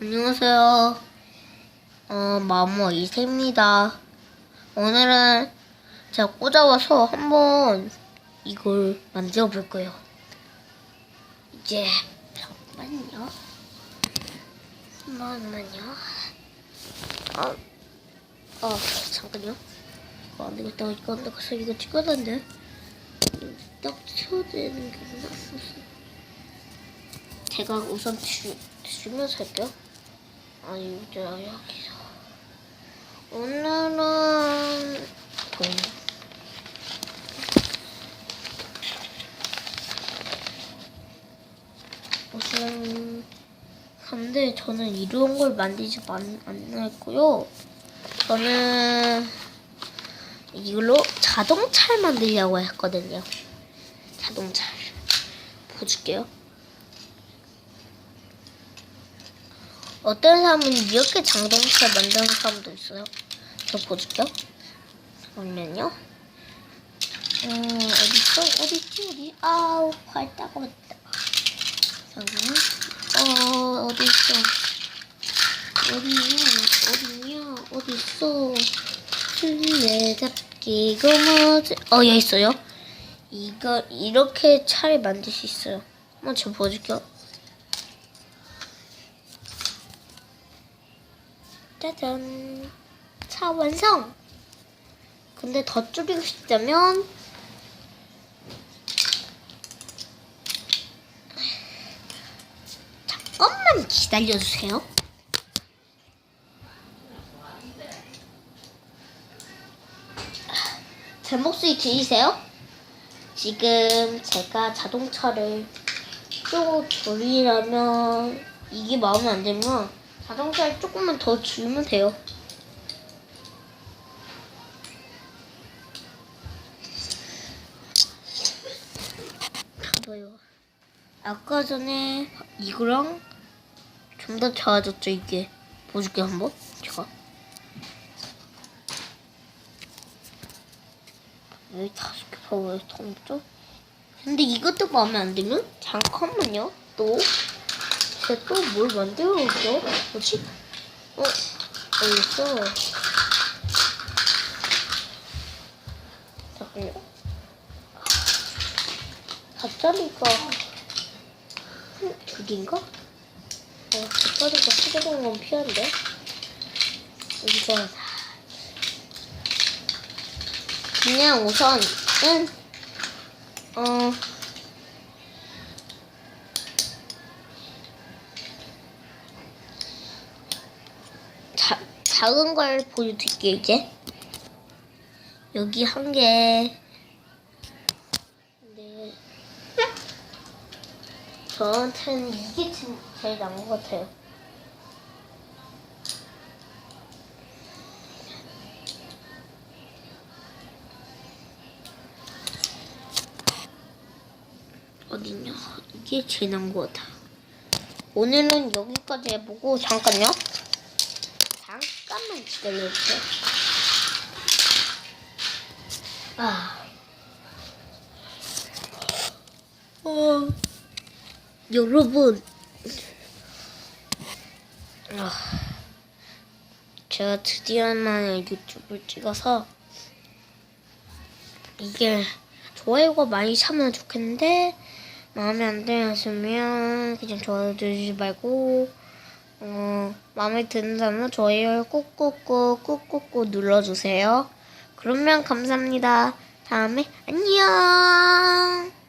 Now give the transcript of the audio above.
안녕하세요. 어, 마모 이세입니다. 오늘은 제가 꽂아와서 한번 이걸 만들어 볼 거예요. 이제, 잠깐만요. 잠깐만요. 아, 아, 잠깐요. 이거 안 되겠다. 이거 안 되겠어. 이거 찍어야 되는데. 딱 쳐야 되는 게. 제가 우선 주, 주면서 할게요. 아니, 이제 여기서. 오늘은, 돈. 우선, 근데 저는 이런 걸 만들지 했고요. 저는 이걸로 자동차를 만들려고 했거든요. 자동차. 보여줄게요. 어떤 사람은 이렇게 자동차 만드는 사람도 있어요. 저 보여줄게요. 잠깐만요. 어, 어딨어? 어딨지? 어디? 아우, 발 따가웠다. 잠깐만. 어, 어딨어? 어디냐? 어디냐? 어딨어? 술래잡기, 이거 뭐지? 어, 여기 있어요. 이거, 이렇게 차를 만들 수 있어요. 한번 저 보여줄게요. 짜잔. 차 완성! 근데 더 줄이고 싶다면, 잠깐만 기다려주세요. 제 목소리 들리세요? 지금 제가 자동차를 또 줄이려면 이게 마음에 안 들면 자동차를 조금만 더 줄이면 돼요. 봐봐요. 아까 전에 이거랑 좀 더 좋아졌죠 이게. 보여줄게 한번. 제가. 여기 다섯 개 봐봐요. 더 없죠? 근데 이것도 마음에 안 들면 잠깐만요. 또 제가 또뭘 만들어 올게요. 뭐지? 어? 잠깐만요. 돗자리가 한두 개인가? 어, 돗자리가 수저된 건 필요한데? 이거 그냥 우선은 어 자, 작은 걸 보여드릴게요 이제 여기 한 개. 네. 저한테는 이게 진- 제일 나은 것 같아요. 어딨냐? 이게 제일 나은 것 같아. 오늘은 여기까지 해보고 잠깐요. 기다려주세요. 아. 어. 여러분. 아. 제가 드디어 만에 유튜브를 찍어서 이게 좋아요가 많이 차면 좋겠는데 마음에 안 드셨으면 그냥 좋아요 누르지 말고 어, 마음에 드는 사람은 좋아요 꾹꾹꾹 꾹꾹꾹 눌러주세요. 그러면 감사합니다. 다음에 안녕.